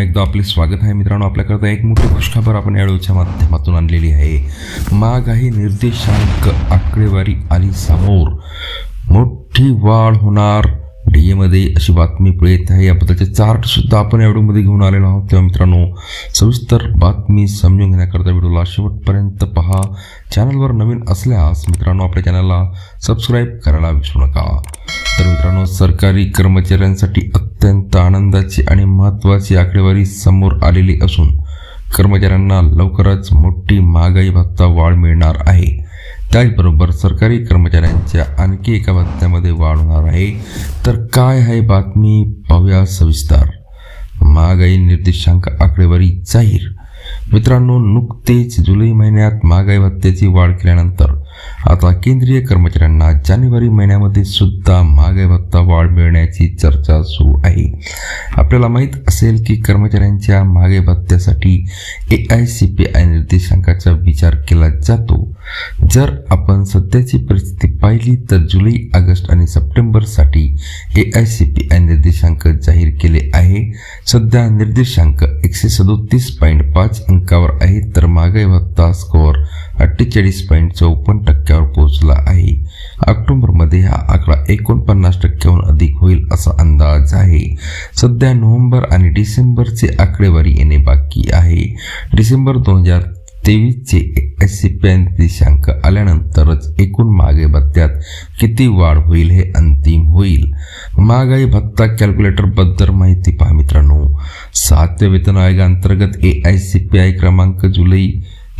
एकदा आपले स्वागत आहे मित्रांनो. आपल्याकरता एक मोठी खुशखबर आपण यावेळच्या माध्यमातून आणलेली आहे. महागाई निर्देशांक आकडेवारी आली समोर मोठी वाढ होणार. डीएमध्ये अशी बातमी पुढे येत आहे याबद्दलचे चार्ट सुद्धा आपण या व्हिडिओमध्ये घेऊन आलेलो आहोत. तेव्हा मित्रांनो सविस्तर बातमी समजून घेण्याकरता व्हिडिओला शेवटपर्यंत पहा. चॅनलवर नवीन असल्यास मित्रांनो आपल्या चॅनलला सबस्क्राईब करायला विसरू नका. तर मित्रांनो सरकारी कर्मचाऱ्यांसाठी अत्यंत आनंदाची आणि महत्त्वाची आकडेवारी समोर आलेली असून कर्मचाऱ्यांना लवकरच मोठी महागाई भत्ता वाढ मिळणार आहे. त्याचबरोबर सरकारी कर्मचाऱ्यांच्या आणखी एका भत्त्यामध्ये वाढ होणार आहे. तर काय आहे बातमी? पाहूया सविस्तर. महागाई निर्देशांक आकडेवारी जाहीर. मित्रांनो नुकतेच जुलै महिन्यात महागाई भत्त्याची वाढ केल्यानंतर आता केंद्रीय कर्मचाऱ्यांना जानेवारी महिन्यामध्ये सुद्धा महागाई भत्ता वाढ मिळण्याची चर्चा सुरू आहे. आपल्याला माहीत असेल की कर्मचाऱ्यांच्या महागाई भत्त्यासाठी A I C P I निर्देशांकाचा विचार केला जातो. जर आपण सध्याची परिस्थिती पाहिली तर जुलै ऑगस्ट आणि सप्टेंबरसाठी A I C P I निर्देशांक जाहीर केले आहे. सध्या निर्देशांक एकशे सदोतीस पॉईंट पाच अंकावर आहे तर मागे भत्ता स्कोअर अठ्ठेचाळीस पॉईंट चौपन्न टक्क्यावर पोहोचला आहे. ऑक्टोबरमध्ये हा आकडा एकोणपन्नास टक्क्याहून अधिक होईल असा अंदाज आहे. सध्या नोव्हेंबर आणि डिसेंबरचे आकडेवारी येणे बाकी आहे. डिसेंबर दोन हजार तेवीसचे एस सी पी आल्यानंतरच एकूण महागाई भत्त्यात किती वाढ होईल हे अंतिम होईल. महागाई भत्ता कॅल्क्युलेटरबद्दल माहिती पहा मित्रांनो. सातव्या वेतन आयोगाअंतर्गत A I C P I क्रमांक जुलै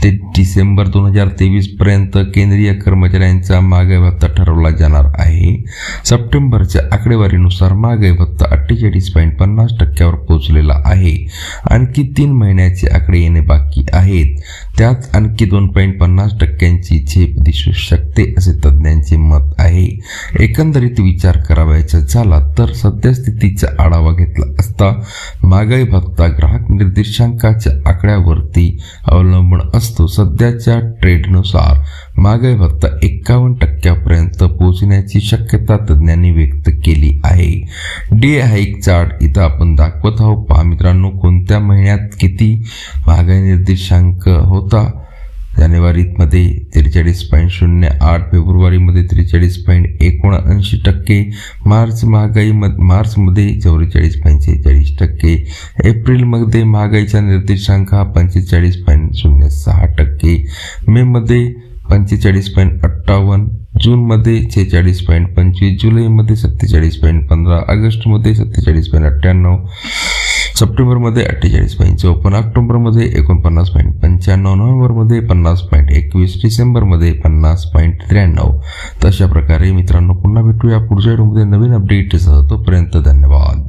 ते डिसेंबर दोन हजार तेवीसपर्यंत केंद्रीय कर्मचाऱ्यांचा महागाई भत्ता ठरवला जाणार आहे. सप्टेंबरच्या आकडेवारीनुसार महागाई भत्ता अठ्ठेचाळीस पॉईंट पन्नास टक्क्यावर पोहोचलेला आहे. आणखी तीन महिन्याचे आकडे येणे बाकी आहेत. त्यात आणखी दोन पॉईंट पन्नास टक्क्यांची झेप दिसू शकते असे तज्ज्ञांचे मत आहे. एकंदरीत विचार करावायचा झाला तर सद्यस्थितीचा आढावा घेतला असता महागाई भत्ता ग्राहक निर्देशांकाच्या आकड्यावरती अवलंबून असतो. सध्याच्या ट्रेडनुसार मागे भत्ता एक्कावन्न टक्क्यापर्यंत पोहोचण्याची शक्यता तज्ज्ञांनी व्यक्त केली आहे. डे हाईक चार्ट इथं आपण दाखवत आहोत. पहा मित्रांनो कोणत्या महिन्यात किती महागाई निर्देशांक होता? जानेवारीमध्ये त्रेचाळीस पॉईंट शून्य आठ फेब्रुवारीमध्ये त्रेचाळीस पॉईंट एकोणऐंशी टक्के मार्च महागाई मार्चमध्ये चौवेचाळीस पॉईंट सेहेचाळीस टक्के एप्रिलमध्ये महागाईचा निर्देशांक हा पंचेचाळीस पॉईंट शून्य सहा टक्के मेमध्ये पंचेचाळीस पॉईंट अठ्ठावन्न जूनमध्ये छेचाळीस पॉईंट पंचवीस जुलैमध्ये सत्तेचाळीस पॉईंट पंधरा ऑगस्टमध्ये सत्तेचाळीस पॉईंट अठ्ठ्याण्णव सप्टेंबरमध्ये अठ्ठेचाळीस पॉईंट चौपन्न ऑक्टोबरमध्ये एकोणपन्नास पॉईंट पंच्याण्णव नोव्हेंबरमध्ये पन्नास पॉईंट एकवीस डिसेंबरमध्ये पन्नास पॉईंट त्र्याण्णव. तशा प्रकारे मित्रांनो पुन्हा भेटूया पुढच्या व्हिडिओमध्ये नवीन अपडेटसह तोपर्यंत धन्यवाद.